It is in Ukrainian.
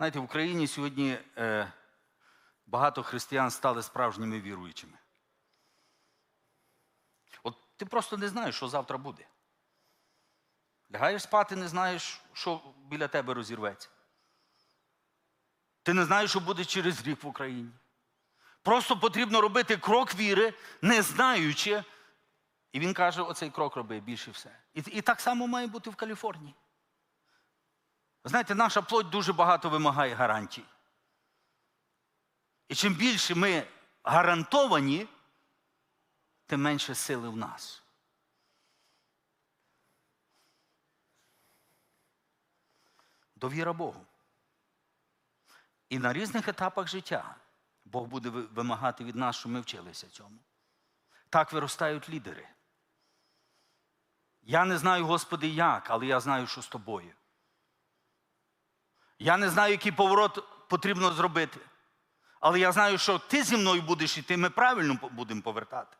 Знаєте, в Україні сьогодні е, багато християн стали справжніми віруючими. От ти просто не знаєш, що завтра буде. Лягаєш спати, не знаєш, що біля тебе розірветься. Ти не знаєш, що буде через рік в Україні. Просто потрібно робити крок віри, не знаючи. І він каже: оцей крок роби більше все. І, і так само має бути в Каліфорнії. Знаєте, наша плоть дуже багато вимагає гарантій. І чим більше ми гарантовані, тим менше сили в нас. Довіра Богу. І на різних етапах життя Бог буде вимагати від нас, щоб ми вчилися цьому. Так виростають лідери. Я не знаю, Господи, як, але я знаю, що з тобою. Я не знаю, який поворот потрібно зробити. Але я знаю, що ти зі мною будеш і ти ми правильно будемо повертати.